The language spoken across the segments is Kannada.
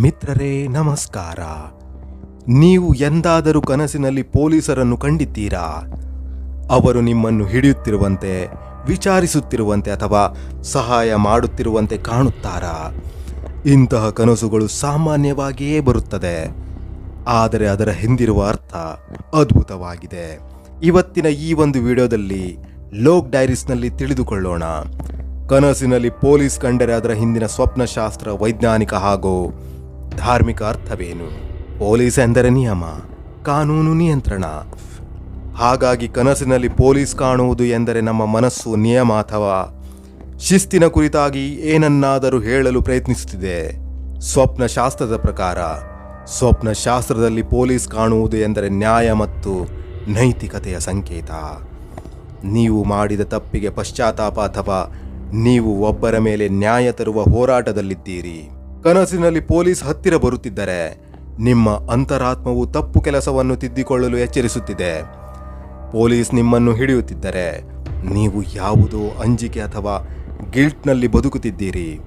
ಮಿತ್ರರೇ, ನಮಸ್ಕಾರ. ನೀವು ಎಂದಾದರೂ ಕನಸಿನಲ್ಲಿ ಪೊಲೀಸರನ್ನು ಕಂಡಿದ್ದೀರಾ? ಅವರು ನಿಮ್ಮನ್ನು ಹಿಡಿಯುತ್ತಿರುವಂತೆ, ವಿಚಾರಿಸುತ್ತಿರುವಂತೆ ಅಥವಾ ಸಹಾಯ ಮಾಡುತ್ತಿರುವಂತೆ ಕಾಣುತ್ತಾರಾ? ಇಂತಹ ಕನಸುಗಳು ಸಾಮಾನ್ಯವಾಗಿಯೇ ಬರುತ್ತದೆ. ಆದರೆ ಅದರ ಹಿಂದಿರುವ ಅರ್ಥ ಅದ್ಭುತವಾಗಿದೆ. ಇವತ್ತಿನ ಈ ಒಂದು ವಿಡಿಯೋದಲ್ಲಿ ಲೋಕ್ ಡೈರೀಸ್ನಲ್ಲಿ ತಿಳಿದುಕೊಳ್ಳೋಣ. ಕನಸಿನಲ್ಲಿ ಪೊಲೀಸ್ ಕಂಡರೆ ಅದರ ಹಿಂದಿನ ಸ್ವಪ್ನಶಾಸ್ತ್ರ, ವೈಜ್ಞಾನಿಕ ಹಾಗೂ ಧಾರ್ಮಿಕ ಅರ್ಥವೇನು? ಪೊಲೀಸ್ ಎಂದರೆ ನಿಯಮ, ಕಾನೂನು ನಿಯಂತ್ರಣ. ಹಾಗಾಗಿ ಕನಸಿನಲ್ಲಿ ಪೊಲೀಸ್ ಕಾಣುವುದು ಎಂದರೆ ನಮ್ಮ ಮನಸ್ಸು ನಿಯಮ ಅಥವಾ ಶಿಸ್ತಿನ ಕುರಿತಾಗಿ ಏನನ್ನಾದರೂ ಹೇಳಲು ಪ್ರಯತ್ನಿಸುತ್ತಿದೆ. ಸ್ವಪ್ನ ಶಾಸ್ತ್ರದ ಪ್ರಕಾರ, ಸ್ವಪ್ನ ಶಾಸ್ತ್ರದಲ್ಲಿ ಪೊಲೀಸ್ ಕಾಣುವುದು ಎಂದರೆ ನ್ಯಾಯ ಮತ್ತು ನೈತಿಕತೆಯ ಸಂಕೇತ. ನೀವು ಮಾಡಿದ ತಪ್ಪಿಗೆ ಪಶ್ಚಾತ್ತಾಪ ಅಥವಾ ನೀವು ಒಬ್ಬರ ಮೇಲೆ ನ್ಯಾಯ ತರುವ ಹೋರಾಟದಲ್ಲಿದ್ದೀರಿ. ಕನಸಿನಲ್ಲಿ ಪೊಲೀಸ್ ಹತ್ತಿರ ಬರುತ್ತಿದ್ದರೆ ನಿಮ್ಮ ಅಂತರಾತ್ಮವು ತಪ್ಪು ಕೆಲಸವನ್ನು ತಿದ್ದಿಕೊಳ್ಳಲು ಎಚ್ಚರಿಸುತ್ತಿದೆ. ಪೊಲೀಸ್ ನಿಮ್ಮನ್ನು ಹಿಡಿಯುತ್ತಿದ್ದರೆ ನೀವು ಯಾವುದೋ ಅಂಜಿಕೆ ಅಥವಾ ಗಿಲ್ಟ್ನಲ್ಲಿ ಬದುಕುತ್ತಿದ್ದೀರಿ.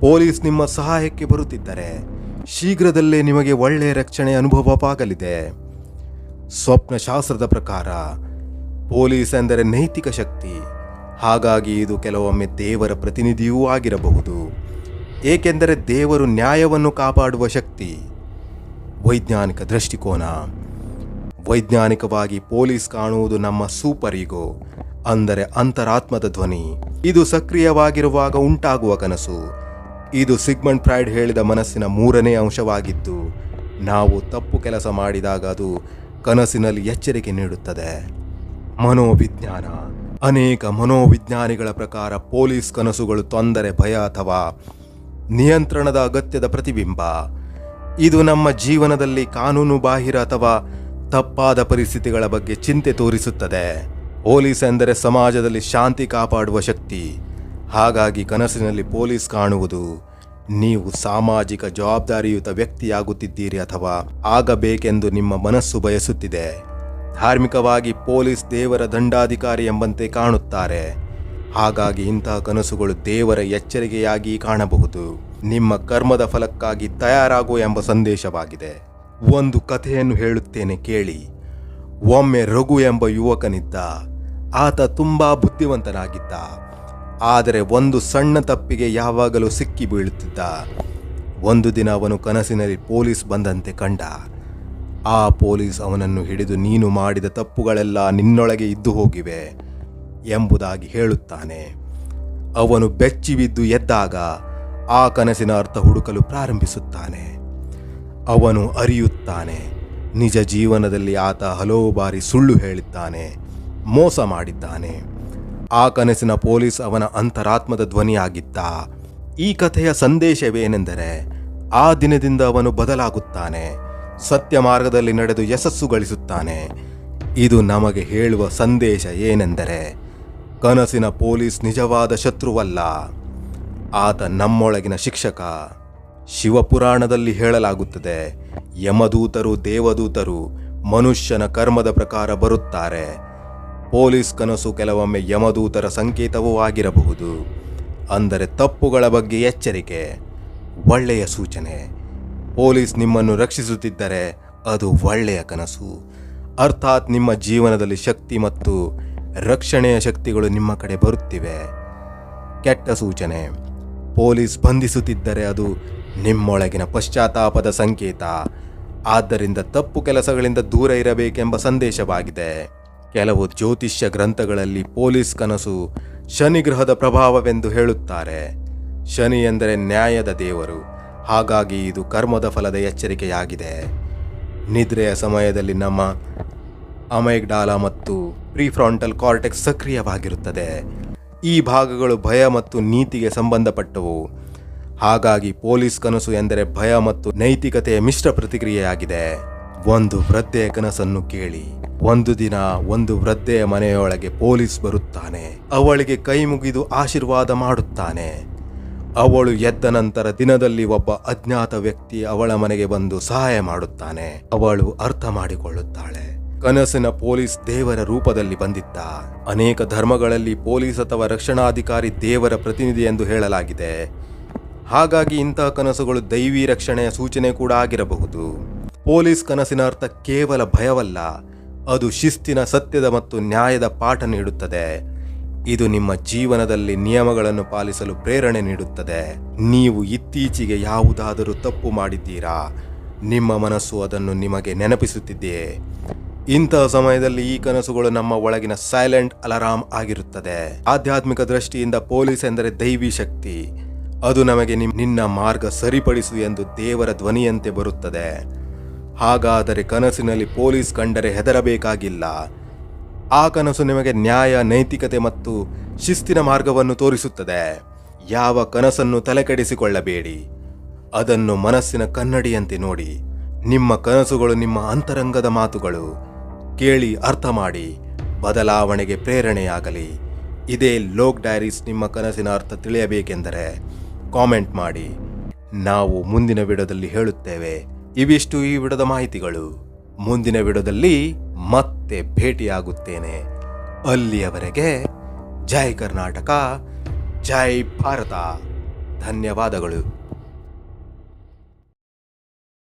ಪೊಲೀಸ್ ನಿಮ್ಮ ಸಹಾಯಕ್ಕೆ ಬರುತ್ತಿದ್ದರೆ ಶೀಘ್ರದಲ್ಲೇ ನಿಮಗೆ ಒಳ್ಳೆಯ ರಕ್ಷಣೆ ಅನುಭವವಾಗಲಿದೆ. ಸ್ವಪ್ನಶಾಸ್ತ್ರದ ಪ್ರಕಾರ ಪೊಲೀಸ್ ಎಂದರೆ ನೈತಿಕ ಶಕ್ತಿ. ಹಾಗಾಗಿ ಇದು ಕೆಲವೊಮ್ಮೆ ದೇವರ ಪ್ರತಿನಿಧಿಯೂ ಆಗಿರಬಹುದು. ಏಕೆಂದರೆ ದೇವರು ನ್ಯಾಯವನ್ನು ಕಾಪಾಡುವ ಶಕ್ತಿ. ವೈಜ್ಞಾನಿಕ ದೃಷ್ಟಿಕೋನ. ವೈಜ್ಞಾನಿಕವಾಗಿ ಪೊಲೀಸ್ ಕಾಣುವುದು ನಮ್ಮ ಸೂಪರ್ ಈಗೋ ಅಂದರೆ ಅಂತರಾತ್ಮದ ಧ್ವನಿ. ಇದು ಸಕ್ರಿಯವಾಗಿರುವಾಗ ಉಂಟಾಗುವ ಕನಸು. ಇದು ಸಿಗ್ಮಂಡ್ ಫ್ರೈಡ್ ಹೇಳಿದ ಮನಸ್ಸಿನ ಮೂರನೇ ಅಂಶವಾಗಿದ್ದು, ನಾವು ತಪ್ಪು ಕೆಲಸ ಮಾಡಿದಾಗ ಅದು ಕನಸಿನಲ್ಲಿ ಎಚ್ಚರಿಕೆ ನೀಡುತ್ತದೆ. ಮನೋವಿಜ್ಞಾನ. ಅನೇಕ ಮನೋವಿಜ್ಞಾನಿಗಳ ಪ್ರಕಾರ ಪೊಲೀಸ್ ಕನಸುಗಳು ತೊಂದರೆ, ಭಯ ಅಥವಾ ನಿಯಂತ್ರಣದ ಅಗತ್ಯದ ಪ್ರತಿಬಿಂಬ. ಇದು ನಮ್ಮ ಜೀವನದಲ್ಲಿ ಕಾನೂನು ಬಾಹಿರ ಅಥವಾ ತಪ್ಪಾದ ಪರಿಸ್ಥಿತಿಗಳ ಬಗ್ಗೆ ಚಿಂತೆ ತೋರಿಸುತ್ತದೆ. ಪೊಲೀಸ್ ಎಂದರೆ ಸಮಾಜದಲ್ಲಿ ಶಾಂತಿ ಕಾಪಾಡುವ ಶಕ್ತಿ. ಹಾಗಾಗಿ ಕನಸಿನಲ್ಲಿ ಪೊಲೀಸ್ ಕಾಣುವುದು. ನೀವು ಸಾಮಾಜಿಕ ಜವಾಬ್ದಾರಿಯುತ ವ್ಯಕ್ತಿಯಾಗುತ್ತಿದ್ದೀರಿ ಅಥವಾ ಆಗಬೇಕೆಂದು ನಿಮ್ಮ ಮನಸ್ಸು ಬಯಸುತ್ತಿದೆ. ಧಾರ್ಮಿಕವಾಗಿ ಪೊಲೀಸ್ ದೇವರ ದಂಡಾಧಿಕಾರಿ ಎಂಬಂತೆ ಕಾಣುತ್ತಾರೆ. ಹಾಗಾಗಿ ಇಂತಹ ಕನಸುಗಳು ದೇವರ ಎಚ್ಚರಿಕೆಯಾಗಿ ಕಾಣಬಹುದು. ನಿಮ್ಮ ಕರ್ಮದ ಫಲಕ್ಕಾಗಿ ತಯಾರಾಗು ಎಂಬ ಸಂದೇಶವಾಗಿದೆ. ಒಂದು ಕಥೆಯನ್ನು ಹೇಳುತ್ತೇನೆ ಕೇಳಿ. ಒಮ್ಮೆ ರಘು ಎಂಬ ಯುವಕನಿದ್ದ. ಆತ ತುಂಬಾ ಬುದ್ಧಿವಂತನಾಗಿದ್ದ. ಆದರೆ ಒಂದು ಸಣ್ಣ ತಪ್ಪಿಗೆ ಯಾವಾಗಲೂ ಸಿಕ್ಕಿ ಬೀಳುತ್ತಿದ್ದ. ಒಂದು ದಿನ ಅವನು ಕನಸಿನಲ್ಲಿ ಪೊಲೀಸ್ ಬಂದಂತೆ ಕಂಡ. ಆ ಪೊಲೀಸ್ ಅವನನ್ನು ಹಿಡಿದು ನೀನು ಮಾಡಿದ ತಪ್ಪುಗಳೆಲ್ಲ ನಿನ್ನೊಳಗೆ ಇದ್ದು ಹೋಗಿವೆ. ಎಂಬುದಾಗಿ ಹೇಳುತ್ತಾನೆ. ಅವನು ಬೆಚ್ಚಿ ಬಿದ್ದು ಎದ್ದಾಗ ಆ ಕನಸಿನ ಅರ್ಥ ಹುಡುಕಲು ಪ್ರಾರಂಭಿಸುತ್ತಾನೆ. ಅವನು ಅರಿಯುತ್ತಾನೆ. ನಿಜ ಜೀವನದಲ್ಲಿ ಆತ ಹಲವು ಬಾರಿ ಸುಳ್ಳು ಹೇಳಿದ್ದಾನೆ, ಮೋಸ ಮಾಡಿದ್ದಾನೆ. ಆ ಕನಸಿನ ಪೊಲೀಸ್ ಅವನ ಅಂತರಾತ್ಮದ ಧ್ವನಿಯಾಗಿದ್ದ ಈ ಕಥೆಯ ಸಂದೇಶವೇನೆಂದರೆ, ಆ ದಿನದಿಂದ ಅವನು ಬದಲಾಗುತ್ತಾನೆ, ಸತ್ಯ ಮಾರ್ಗದಲ್ಲಿ ನಡೆದು ಯಶಸ್ಸು ಗಳಿಸುತ್ತಾನೆ. ಇದು ನಮಗೆ ಹೇಳುವ ಸಂದೇಶ ಏನೆಂದರೆ ಕನಸಿನ ಪೊಲೀಸ್ ನಿಜವಾದ ಶತ್ರುವಲ್ಲ. ಆತ ನಮ್ಮೊಳಗಿನ ಶಿಕ್ಷಕ. ಶಿವಪುರಾಣದಲ್ಲಿ ಹೇಳಲಾಗುತ್ತದೆ, ಯಮದೂತರು ದೇವದೂತರು ಮನುಷ್ಯನ ಕರ್ಮದ ಪ್ರಕಾರ ಬರುತ್ತಾರೆ. ಪೊಲೀಸ್ ಕನಸು ಕೆಲವೊಮ್ಮೆ ಯಮದೂತರ ಸಂಕೇತವೂ ಆಗಿರಬಹುದು. ಅಂದರೆ ತಪ್ಪುಗಳ ಬಗ್ಗೆ ಎಚ್ಚರಿಕೆ, ಒಳ್ಳೆಯ ಸೂಚನೆ. ಪೊಲೀಸ್ ನಿಮ್ಮನ್ನು ರಕ್ಷಿಸುತ್ತಿದ್ದರೆ ಅದು ಒಳ್ಳೆಯ ಕನಸು. ಅರ್ಥಾತ್ ನಿಮ್ಮ ಜೀವನದಲ್ಲಿ ಶಕ್ತಿ ಮತ್ತು ರಕ್ಷಣೆಯ ಶಕ್ತಿಗಳು ನಿಮ್ಮ ಕಡೆ ಬರುತ್ತಿವೆ. ಕೆಟ್ಟ ಸೂಚನೆ. ಪೊಲೀಸ್ ಬಂಧಿಸುತ್ತಿದ್ದರೆ ಅದು ನಿಮ್ಮೊಳಗಿನ ಪಶ್ಚಾತ್ತಾಪದ ಸಂಕೇತ. ಆದ್ದರಿಂದ ತಪ್ಪು ಕೆಲಸಗಳಿಂದ ದೂರ ಇರಬೇಕೆಂಬ ಸಂದೇಶವಾಗಿದೆ. ಕೆಲವು ಜ್ಯೋತಿಷ್ಯ ಗ್ರಂಥಗಳಲ್ಲಿ ಪೊಲೀಸ್ ಕನಸು ಶನಿ ಗ್ರಹದ ಪ್ರಭಾವವೆಂದು ಹೇಳುತ್ತಾರೆ. ಶನಿ ಎಂದರೆ ನ್ಯಾಯದ ದೇವರು. ಹಾಗಾಗಿ ಇದು ಕರ್ಮದ ಫಲದ ಎಚ್ಚರಿಕೆಯಾಗಿದೆ. ನಿದ್ರೆಯ ಸಮಯದಲ್ಲಿ ನಮ್ಮ ಅಮೈಗ್ಡಾಲ ಮತ್ತು ಪ್ರಿಫ್ರಾಂಟಲ್ ಕಾರ್ಟೆಕ್ಸ್ ಸಕ್ರಿಯವಾಗಿರುತ್ತದೆ. ಈ ಭಾಗಗಳು ಭಯ ಮತ್ತು ನೀತಿಗೆ ಸಂಬಂಧಪಟ್ಟವು. ಹಾಗಾಗಿ ಪೊಲೀಸ್ ಕನಸು ಎಂದರೆ ಭಯ ಮತ್ತು ನೈತಿಕತೆಯ ಮಿಶ್ರ ಪ್ರತಿಕ್ರಿಯೆಯಾಗಿದೆ. ಒಂದು ವೃದ್ಧೆಯ ಕನಸನ್ನು ಕೇಳಿ. ಒಂದು ದಿನ ಒಂದು ವೃದ್ಧೆಯ ಮನೆಯೊಳಗೆ ಪೊಲೀಸ್ ಬರುತ್ತಾನೆ. ಅವಳಿಗೆ ಕೈ ಮುಗಿದು ಆಶೀರ್ವಾದ ಮಾಡುತ್ತಾನೆ. ಅವಳು ಎದ್ದ ನಂತರ ದಿನದಲ್ಲಿ ಒಬ್ಬ ಅಜ್ಞಾತ ವ್ಯಕ್ತಿ ಅವಳ ಮನೆಗೆ ಬಂದು ಸಹಾಯ ಮಾಡುತ್ತಾನೆ. ಅವಳು ಅರ್ಥ ಮಾಡಿಕೊಳ್ಳುತ್ತಾಳೆ. ಕನಸಿನ ಪೊಲೀಸ್ ದೇವರ ರೂಪದಲ್ಲಿ ಬಂದಿದ್ದ ಅನೇಕ ಧರ್ಮಗಳಲ್ಲಿ ಪೊಲೀಸ್ ಅಥವಾ ರಕ್ಷಣಾಧಿಕಾರಿ ದೇವರ ಪ್ರತಿನಿಧಿ ಎಂದು ಹೇಳಲಾಗಿದೆ. ಹಾಗಾಗಿ ಇಂತಹ ಕನಸುಗಳು ದೈವಿ ರಕ್ಷಣೆಯ ಸೂಚನೆ ಕೂಡ ಆಗಿರಬಹುದು. ಪೊಲೀಸ್ ಕನಸಿನ ಅರ್ಥ ಕೇವಲ ಭಯವಲ್ಲ, ಅದು ಶಿಸ್ತಿನ, ಸತ್ಯದ ಮತ್ತು ನ್ಯಾಯದ ಪಾಠ ನೀಡುತ್ತದೆ. ಇದು ನಿಮ್ಮ ಜೀವನದಲ್ಲಿ ನಿಯಮಗಳನ್ನು ಪಾಲಿಸಲು ಪ್ರೇರಣೆ ನೀಡುತ್ತದೆ. ನೀವು ಇತ್ತೀಚೆಗೆ ಯಾವುದಾದರೂ ತಪ್ಪು ಮಾಡಿದ್ದೀರಾ? ನಿಮ್ಮ ಮನಸ್ಸು ಅದನ್ನು ನಿಮಗೆ ನೆನಪಿಸುತ್ತಿದೆಯೇ? ಇಂತಹ ಸಮಯದಲ್ಲಿ ಈ ಕನಸುಗಳು ನಮ್ಮ ಒಳಗಿನ ಸೈಲೆಂಟ್ ಅಲಾರಾಮ್ ಆಗಿರುತ್ತದೆ. ಆಧ್ಯಾತ್ಮಿಕ ದೃಷ್ಟಿಯಿಂದ ಪೊಲೀಸ್ ಎಂದರೆ ದೈವಿ ಶಕ್ತಿ. ಅದು ನಮಗೆ ನಿಮ್- ನಿನ್ನ ಮಾರ್ಗ ಸರಿಪಡಿಸು ಎಂದು ದೇವರ ಧ್ವನಿಯಂತೆ ಬರುತ್ತದೆ. ಹಾಗಾದರೆ ಕನಸಿನಲ್ಲಿ ಪೊಲೀಸ್ ಕಂಡರೆ ಹೆದರಬೇಕಾಗಿಲ್ಲ. ಆ ಕನಸು ನಿಮಗೆ ನ್ಯಾಯ, ನೈತಿಕತೆ ಮತ್ತು ಶಿಸ್ತಿನ ಮಾರ್ಗವನ್ನು ತೋರಿಸುತ್ತದೆ. ಯಾವ ಕನಸನ್ನು ತಲೆಕೆಡಿಸಿಕೊಳ್ಳಬೇಡಿ. ಅದನ್ನು ಮನಸ್ಸಿನ ಕನ್ನಡಿಯಂತೆ ನೋಡಿ. ನಿಮ್ಮ ಕನಸುಗಳು ನಿಮ್ಮ ಅಂತರಂಗದ ಮಾತುಗಳು. ಕೇಳಿ ಅರ್ಥ ಮಾಡಿ. ಬದಲಾವಣೆಗೆ ಪ್ರೇರಣೆಯಾಗಲಿ. ಇದೇ ಲೋಕ್ ಡೈರೀಸ್ ನಿಮ್ಮ ಕನಸಿನ ಅರ್ಥ ತಿಳಿಯಬೇಕೆಂದರೆ ಕಾಮೆಂಟ್ ಮಾಡಿ. ನಾವು ಮುಂದಿನ ವಿಡದಲ್ಲಿ ಹೇಳುತ್ತೇವೆ. ಇವಿಷ್ಟು ಈ ವಿಡದ ಮಾಹಿತಿಗಳು. ಮುಂದಿನ ವಿಡದಲ್ಲಿ ಮತ್ತೆ ಭೇಟಿಯಾಗುತ್ತೇನೆ. ಅಲ್ಲಿಯವರೆಗೆ ಜೈ ಕರ್ನಾಟಕ, ಜೈ ಭಾರತ. ಧನ್ಯವಾದಗಳು.